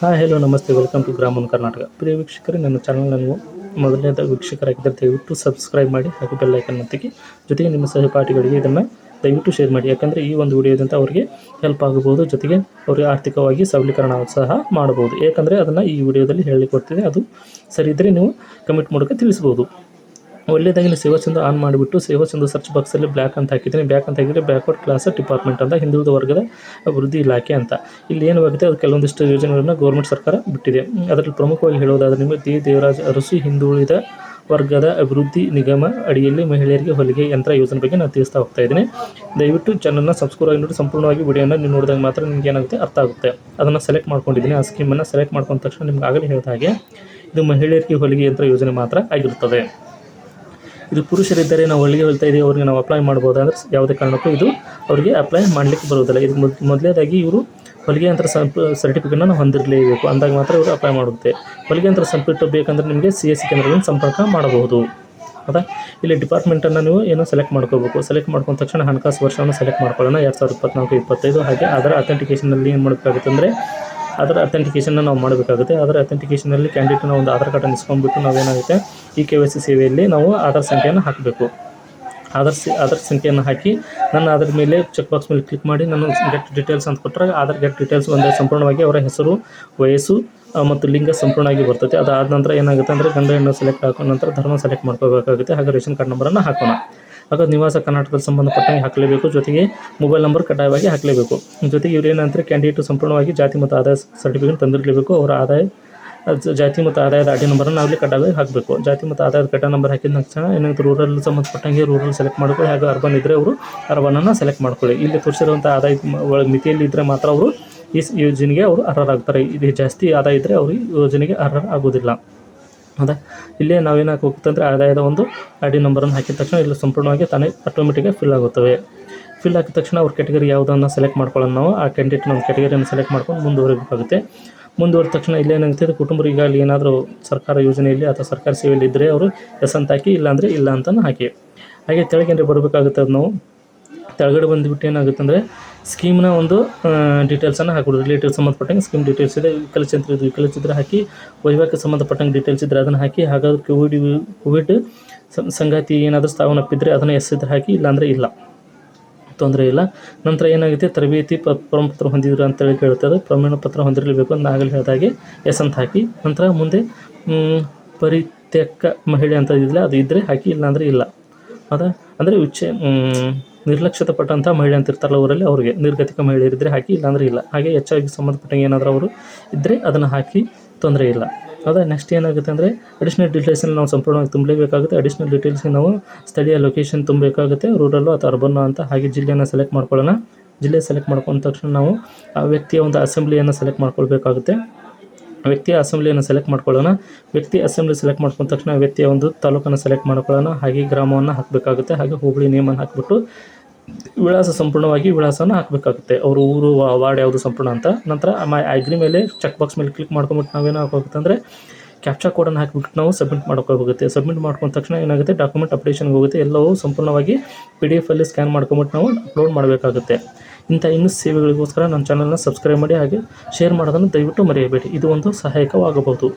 Hi hello ನಮಸ್ತೆ. Welcome to ಗ್ರಾಮನ್ ಕರ್ನಾಟಕ ಪ್ರಿಯ ವೀಕ್ಷಕರೇ, ನನ್ನ ಚಾನಲನ್ನು ಮೊದಲನೇದ ವೀಕ್ಷಕರಾಗಿದ್ದರೆ ದಯವಿಟ್ಟು ಸಬ್ಸ್ಕ್ರೈಬ್ ಮಾಡಿ ಹಾಗೂ ಬೆಲ್ ಐಕನ್ ಮತ್ತಿಗೆ ಜೊತೆಗೆ ನಿಮ್ಮ ಸಹಪಾಠಿಗಳಿಗೆ ಇದನ್ನು ದಯವಿಟ್ಟು ಶೇರ್ ಮಾಡಿ. ಯಾಕಂದರೆ ಈ ಒಂದು ವಿಡಿಯೋದಿಂದ ಅವರಿಗೆ ಹೆಲ್ಪ್ ಆಗಬಹುದು. ಜೊತೆಗೆ ಅವರಿಗೆ ಆರ್ಥಿಕವಾಗಿ ಸಬಲೀಕರಣ ಸಹ ಮಾಡಬಹುದು. ಯಾಕಂದರೆ ಅದನ್ನು ಈ ವಿಡಿಯೋದಲ್ಲಿ ಹೇಳಿಕೊಡ್ತಿದೆ ಅದು ಸರಿ ಇದ್ದರೆ ನೀವು ಕಮೆಂಟ್ ಮೂಲಕ ತಿಳಿಸ್ಬೋದು ಒಳ್ಳೆಯದಾಗಿ ನೀವು ಸೇವಾ ಸಿಂಧು ಆನ್ ಮಾಡಿಬಿಟ್ಟು, ಸೇವಾ ಸಿಂಧು ಸರ್ಚ್ ಬಾಕ್ಸಲ್ಲಿ ಬ್ಲ್ಯಾಕ್ ಅಂತ ಹಾಕಿದ್ದೀನಿ. ಬ್ಯಾಕ್ ಅಂತ ಹಾಕಿದರೆ ಬ್ಯಾಕ್ವರ್ಡ್ ಕ್ಲಾಸ್ ಡಿಪಾರ್ಟ್ಮೆಂಟ್ ಅಂತ, ಹಿಂದುಳಿದ ವರ್ಗದ ಅಭಿವೃದ್ಧಿ ಇಲಾಖೆ ಅಂತ. ಇಲ್ಲಿ ಏನು ಆಗುತ್ತೆ ಅದು ಕೆಲವೊಂದಿಷ್ಟು ಯೋಜನೆಗಳನ್ನು ಗೌರ್ಮೆಂಟ್ ಸರ್ಕಾರ ಬಿಟ್ಟಿದೆ. ಅದರಲ್ಲಿ ಪ್ರಮುಖವಾಗಿ ಹೇಳೋದಾದ್ರೆ ನಿಮಗೆ ದಿ ದೇವರಾಜ್ ಅರಸು ಹಿಂದುಳಿದ ವರ್ಗದ ಅಭಿವೃದ್ಧಿ ನಿಗಮ ಅಡಿಯಲ್ಲಿ ಮಹಿಳೆಯರಿಗೆ ಹೊಲಿಗೆ ಯಂತ್ರ ಯೋಜನೆ ಬಗ್ಗೆ ನಾನು ತಿಳಿಸ್ತಾ ಹೋಗ್ತಾ ಇದ್ದೀನಿ. ದಯವಿಟ್ಟು ಚಾನಲ್ನ ಸಬ್ಸ್ಕ್ರೈಬ್ ನೋಡಿ ಸಂಪೂರ್ಣವಾಗಿ ವಿಡಿಯೋನ ನೀವು ನೋಡಿದಾಗ ಮಾತ್ರ ನಿಮ್ಗೆ ಏನಾಗುತ್ತೆ ಅರ್ಥ ಆಗುತ್ತೆ. ಅದನ್ನು ಸೆಲೆಕ್ಟ್ ಮಾಡ್ಕೊಂಡಿದ್ದೀನಿ. ಆ ಸ್ಕೀಮನ್ನು ಸೆಲೆಕ್ಟ್ ಮಾಡ್ಕೊಂಡ ತಕ್ಷಣ ನಿಮ್ಗೆ ಆಗಲೇ ಹೇಳಿದ ಹಾಗೆ, ಇದು ಮಹಿಳೆಯರಿಗೆ ಹೊಲಿಗೆ ಯಂತ್ರ ಯೋಜನೆ ಮಾತ್ರ ಆಗಿರುತ್ತದೆ. ಇದು ಪುರುಷರಿದ್ದರೆ ನಾವು ಹೊಲಿಗೆ ಹೇಳ್ತಾ ಇದ್ದೀವಿ ಅವ್ರಿಗೆ ನಾವು ಅಪ್ಲೈ ಮಾಡ್ಬೋದು ಅಂದರೆ ಯಾವುದೇ ಕಾರಣಕ್ಕೂ ಇದು ಅವರಿಗೆ ಅಪ್ಲೈ ಮಾಡಲಿಕ್ಕೆ ಬರುವುದಿಲ್ಲ. ಇದು ಮೊದ್ ಮೊದಲೇದಾಗಿ ಇವರು ಹೊಲಿಗೆ ಯಂತ್ರ ಸರ್ಟಿಫಿಕೇಟ್ನ ಹೊಂದಿರಲೇಬೇಕು. ಅಂದಾಗ ಮಾತ್ರ ಇವರು ಅಪ್ಲೈ ಮಾಡುತ್ತೆ. ಹೊಲಿಗೆ ಯಂತ್ರ ಸಂಪರ್ಕ ಬೇಕಂದರೆ ನಿಮಗೆ ಸಿ ಎಸ್ ಸಿ ಕೇಂದ್ರಗಳನ್ನು ಸಂಪರ್ಕ ಮಾಡಬಹುದು. ಹೌದಾ? ಇಲ್ಲಿ ಡಿಪಾರ್ಟ್ಮೆಂಟನ್ನು ನೀವು ಏನೋ ಸೆಲೆಕ್ಟ್ ಮಾಡ್ಕೋಬೇಕು. ಸೆಲೆಕ್ಟ್ ಮಾಡ್ಕೊಂಡ ತಕ್ಷಣ ಹಣಕಾಸು ವರ್ಷವನ್ನು ಸೆಲೆಕ್ಟ್ ಮಾಡ್ಕೊಳ್ಳೋಣ. ಎರಡು ಸಾವಿರದ ಇಪ್ಪತ್ನಾಲ್ಕು, ಇಪ್ಪತ್ತೈದು ಹಾಗೆ ಅದರ ಅಥೆಂಟಿಕೇಷನಲ್ಲಿ ಏನು ಮಾಡಬೇಕಾಗುತ್ತೆ ಅಂದರೆ ಅದರ ಅಥೆಂಟಿಕೇಷನ್ನ ನಾವು ಮಾಡಬೇಕಾಗುತ್ತೆ. ಅದರ ಅಥೆಂಟಿಕೇಷನಲ್ಲಿ ಕ್ಯಾಂಡಿಡೇಟ್ನ ಒಂದು ಆಧಾರ್ ಕಾರ್ಡನ್ನು ಇಸ್ಕೊಂಡ್ಬಿಟ್ಟು ನಾವೇನಾಗುತ್ತೆ ಈ ಕೆ ವೈ ಸಿ ಸೇವೆಯಲ್ಲಿ ನಾವು ಆಧಾರ್ ಸಂಖ್ಯೆಯನ್ನು ಹಾಕಬೇಕು. ಆಧಾರ್ ಸಿ, ಆಧಾರ್ ಸಂಖ್ಯೆಯನ್ನು ಹಾಕಿ ನನ್ನ ಅದರ ಮೇಲೆ ಚೆಕ್ ಬಾಕ್ಸ್ ಮೇಲೆ ಕ್ಲಿಕ್ ಮಾಡಿ ನಾನು ಗೆಟ್ ಡೀಟೇಲ್ಸ್ ಅಂತ ಕೊಟ್ಟರೆ ಆಧಾರ್ ಗೆಟ್ ಡೀಟೇಲ್ಸ್ ಒಂದು ಸಂಪೂರ್ಣವಾಗಿ ಅವರ ಹೆಸರು, ವಯಸ್ಸು ಮತ್ತು ಲಿಂಗ ಸಂಪೂರ್ಣವಾಗಿ ಬರ್ತೈತೆ ಅದಾದ ನಂತರ ಏನಾಗುತ್ತೆ ಅಂದರೆ ಗಂಡ ಹೆಣ್ಣು ಸೆಲೆಕ್ಟ್ ಹಾಕೋ ನಂತರ ಧರ್ಮ ಸೆಲೆಕ್ಟ್ ಮಾಡ್ಕೋಬೇಕಾಗುತ್ತೆ. ಹಾಗೆ ರೇಷನ್ ಕಾರ್ಡ್ ನಂಬರನ್ನು ಹಾಕೋಣ. ಆಗ ನಿವಾಸ ಕರ್ನಾಟಕದ ಸಂಬಂಧಪಟ್ಟಂಗೆ ಹಾಕಲೇಬೇಕು. ಜೊತೆಗೆ ಮೊಬೈಲ್ ನಂಬರ್ ಕಡ್ಡಾಯವಾಗಿ ಹಾಕಲೇಬೇಕು. ಜೊತೆಗೆ ಇವ್ರು ಏನಂತಾರೆ ಕ್ಯಾಂಡಿಡೇಟ್ ಸಂಪೂರ್ಣವಾಗಿ ಜಾತಿ ಮತ್ತು ಆದಾಯ ಸರ್ಟಿಫಿಕೇಟ್ ತಂದಿರಲೇಬೇಕು. ಅವರ ಆದಾಯ ಜಾತಿ ಮತ್ತು ಆದಾಯದ ಅಡಿ ನಂಬರನ್ನು ನಾವಲ್ಲಿ ಕಡ್ಡಾಯವಾಗಿ ಹಾಕಬೇಕು. ಜಾತಿ ಮತ್ತು ಆದಾಯದ ಕಡ್ಡಾಯ ನಂಬರ್ ಹಾಕಿದ ತಕ್ಷಣ ಏನಾಗುತ್ತೆ ರೂರಲ್ ಸಂಬಂಧಪಟ್ಟಂಗೆ ರೂರಲ್ ಸೆಲೆಕ್ಟ್ ಮಾಡ್ಕೊಳ್ಳಿ. ಹಾಗೆ ಅರ್ಬನ್ ಇದ್ದರೆ ಅವರು ಅರ್ಬನನ್ನು ಸೆಲೆಕ್ಟ್ ಮಾಡ್ಕೊಳ್ಳಿ. ಇಲ್ಲಿ ತೋರಿಸಿರುವಂಥ ಆದಾಯ ಒಳಗೆ ಒಳ ಮಿತಿಯಲ್ಲಿ ಇದ್ದರೆ ಮಾತ್ರ ಅವರು ಈ ಯೋಜನೆಗೆ ಅವರು ಅರ್ಹರಾಗ್ತಾರೆ. ಇದು ಜಾಸ್ತಿ ಆದಾಯ ಇದ್ದರೆ ಅವರು ಯೋಜನೆಗೆ ಅರ್ಹ ಆಗೋದಿಲ್ಲ ಹೌದಾ ಇಲ್ಲೇ ನಾವೇನಾಗಿ ಹೋಗುತ್ತೆ ಅಂದರೆ ಆದಾಯದ ಒಂದು ಐ ಡಿ ನಂಬರನ್ನು ಹಾಕಿದ ತಕ್ಷಣ ಇಲ್ಲಿ ಸಂಪೂರ್ಣವಾಗಿ ತಾನೇ ಆಟೋಮೆಟಿಕಾಗಿ ಫಿಲ್ ಆಗುತ್ತವೆ. ಫಿಲ್ ಹಾಕಿದ ತಕ್ಷಣ ಅವ್ರ ಕ್ಯಾಟಗರಿ ಯಾವುದನ್ನು ಸೆಲೆಕ್ಟ್ ಮಾಡ್ಕೊಳ್ಳೋಣ ನಾವು. ಆ ಕ್ಯಾಂಡಿಡೇಟ್ ನಮ್ಮ ಕ್ಯಾಟಗರಿಯನ್ನು ಸೆಲೆಕ್ಟ್ ಮಾಡ್ಕೊಂಡು ಮುಂದುವರಿಬೇಕಾಗುತ್ತೆ. ಮುಂದುವರೆದ ತಕ್ಷಣ ಇಲ್ಲೇನಾಗುತ್ತೆ ಇದು ಈಗ ಅಲ್ಲಿ ಏನಾದರೂ ಸರ್ಕಾರ ಯೋಜನೆಯಲ್ಲಿ ಅಥವಾ ಸರ್ಕಾರಿ ಸೇವೆಯಲ್ಲಿ ಇದ್ದರೆ ಅವರು ಎಸ್ ಅಂತ ಹಾಕಿ ಇಲ್ಲಾಂದರೆ ಇಲ್ಲ ಅಂತಲೂ ಹಾಕಿ. ಹಾಗೆ ಕೆಳಗೆ ಬರಬೇಕಾಗುತ್ತೆ ಅದು ನಾವು? ಕೆಳಗಡೆ ಬಂದುಬಿಟ್ಟು ಏನಾಗುತ್ತೆ ಅಂದರೆ ಸ್ಕೀಮ್ನ ಒಂದು ಡೀಟೇಲ್ಸನ್ನು ಹಾಕ್ಬಿಡೋದು ರಿಲೇಟಿವ್ ಸಂಬಂಧಪಟ್ಟಂಗೆ ಸ್ಕೀಮ್ ಡೀಟೇಲ್ಸ್ ಇದೆ. ವಿಕಲಚಿತ್ರ ಇದು ವಿಕಲಚಿತ್ರ ಹಾಕಿ ವೈವಾಹಿಕ ಸಂಬಂಧಪಟ್ಟಂಗೆ ಡೀಟೇಲ್ಸ್ ಇದ್ದರೆ ಅದನ್ನು ಹಾಕಿ ಹಾಗಾದ್ರೆ ಕೋವಿಡ್ ಕೋವಿಡ್ ಸಂಗಾತಿ ಏನಾದರೂ ಸ್ಥಾವನಪ್ಪಿದ್ರೆ ಅದನ್ನು ಎಸ್ ಇದ್ರೆ ಹಾಕಿ ಇಲ್ಲಾಂದರೆ ಇಲ್ಲ. ತೊಂದರೆ ಇಲ್ಲ. ನಂತರ ಏನಾಗುತ್ತೆ? ತರಬೇತಿ ಪ ಪ್ರಮಾಣಪತ್ರ ಹೊಂದಿದ್ರು ಅಂತೇಳಿ ಕೇಳ್ತದೆ ಪ್ರಮಾಣ ಪತ್ರ ಹೊಂದಿರಲೇಬೇಕು ಅಂತ ಆಗಲೇ ಹೇಳಿದಾಗೆ ಎಸ್ ಅಂತ ಹಾಕಿ. ನಂತರ ಮುಂದೆ ಪರಿತ್ಯಕ್ಕ ಮಹಿಳೆ ಅಂತ ಇದಿಲ್ಲ ಅದು ಇದ್ದರೆ ಹಾಕಿ ಇಲ್ಲಾಂದರೆ ಇಲ್ಲ. ಅದ ಅಂದರೆ ಮ್, ನಿರ್ಲಕ್ಷ್ಯತೆ ಪಟ್ಟಂಥ ಮಹಿಳೆ ಅಂತ ಇರ್ತಾರಲ್ಲ ಅವರಲ್ಲಿ ಅವರಿಗೆ ನಿರ್ಗತಿಕ ಮಹಿಳೆಯರಿದ್ದರೆ ಹಾಕಿ, ಇಲ್ಲಾಂದರೆ ಇಲ್ಲ. ಹಾಗೆ ಹೆಚ್ಚಾಗಿ ಸಂಬಂಧಪಟ್ಟಂಗೆ ಏನಾದರೂ ಅವರು ಇದ್ದರೆ ಅದನ್ನು ಹಾಕಿ ತೊಂದರೆ ಇಲ್ಲ. ಹೌದಾ ನೆಕ್ಸ್ಟ್ ಏನಾಗುತ್ತೆ ಅಂದರೆ ಅಡಿಷ್ನಲ್ ಡೀಟೇಲ್ಸನ್ನು ನಾವು ಸಂಪೂರ್ಣವಾಗಿ ತುಂಬಲೇಬೇಕಾಗುತ್ತೆ. ಅಡಿಷ್ನಲ್ ಡೀಟೇಲ್ಸ್ಗೆ ನಾವು ಸ್ಥಳೀಯ ಲೊಕೇಶನ್ ತುಂಬಬೇಕಾಗುತ್ತೆ ರೂರಲ್ಲು ಅಥವಾ ಅರ್ಬನ್ನು ಅಂತ. ಹಾಗೆ ಜಿಲ್ಲೆಯನ್ನು ಸೆಲೆಕ್ಟ್ ಮಾಡ್ಕೊಳ್ಳೋಣ. ಜಿಲ್ಲೆ ಸೆಲೆಕ್ಟ್ ಮಾಡ್ಕೊಂಡ ತಕ್ಷಣ ನಾವು ಆ ವ್ಯಕ್ತಿಯ ಒಂದು ಅಸೆಂಬ್ಲಿಯನ್ನು ಸೆಲೆಕ್ಟ್ ಮಾಡ್ಕೊಳ್ಬೇಕಾಗುತ್ತೆ. ವ್ಯಕ್ತಿಯ ಅಸೆಂಬ್ಲಿಯನ್ನು ಸೆಲೆಕ್ಟ್ ಮಾಡ್ಕೊಳ್ಳೋಣ. ವ್ಯಕ್ತಿ ಅಸೆಂಬ್ಲಿ ಸೆಲೆಕ್ಟ್ ಮಾಡ್ಕೊಂಡ ತಕ್ಷಣ ವ್ಯಕ್ತಿಯ ಒಂದು ತಾಲೂಕನ್ನು ಸೆಲೆಕ್ಟ್ ಮಾಡ್ಕೊಳ್ಳೋಣ. ಹಾಗೆ ಗ್ರಾಮವನ್ನು ಹಾಕಬೇಕಾಗುತ್ತೆ. ಹಾಗೆ ಹೋಬಳಿ ನೇಮನ್ನು ಹಾಕಿಬಿಟ್ಟು ವಿಳಾಸ ಸಂಪೂರ್ಣವಾಗಿ ವಿಳಾಸನ ಹಾಕಬೇಕಾಗುತ್ತೆ. ಅವರು ಊರು ವಾರ್ಡ್ ಯಾವುದು ಸಂಪೂರ್ಣ ಅಂತ. ನಂತರ ಅಗ್ರಿ ಮೇಲೆ ಚೆಕ್ ಬಾಕ್ಸ್ ಮೇಲೆ ಕ್ಲಿಕ್ ಮಾಡ್ಕೊಂಬಿಟ್ಟು ನಾವೇನು ಹಾಕೋಗುತ್ತೆ ಅಂದರೆ ಕ್ಯಾಪ್ಚಾ ಕೋಡನ್ನು ಹಾಕಿಬಿಟ್ಟು ನಾವು ಸಬ್ಮಿಟ್ ಮಾಡ್ಕೋಬೇಕಾಗುತ್ತೆ. ಸಬ್ಮಿಟ್ ಮಾಡ್ಕೊಂಡ ತಕ್ಷಣ ಏನಾಗುತ್ತೆ? ಡಾಕ್ಯುಮೆಂಟ್ ಅಪ್ಡೇಷನ್ಗೆ ಹೋಗುತ್ತೆ. ಎಲ್ಲವೂ ಸಂಪೂರ್ಣವಾಗಿ ಪಿ ಡಿ ಎಫಲ್ಲಿ ಸ್ಕ್ಯಾನ್ ಮಾಡ್ಕೊಂಬಿಟ್ಟು ನಾವು ಅಪ್ಲೋಡ್ ಮಾಡಬೇಕಾಗುತ್ತೆ. ಇಂಥ ಇನ್ನೂ ಸೇವೆಗಳಿಗೋಸ್ಕರ ನನ್ನ ಚಾನಲ್ನ ಸಬ್ಸ್ಕ್ರೈಬ್ ಮಾಡಿ ಹಾಗೆ ಶೇರ್ ಮಾಡೋದನ್ನು ದಯವಿಟ್ಟು ಮರೆಯಬೇಡಿ. ಇದು ಒಂದು ಸಹಾಯಕವಾಗಬಹುದು.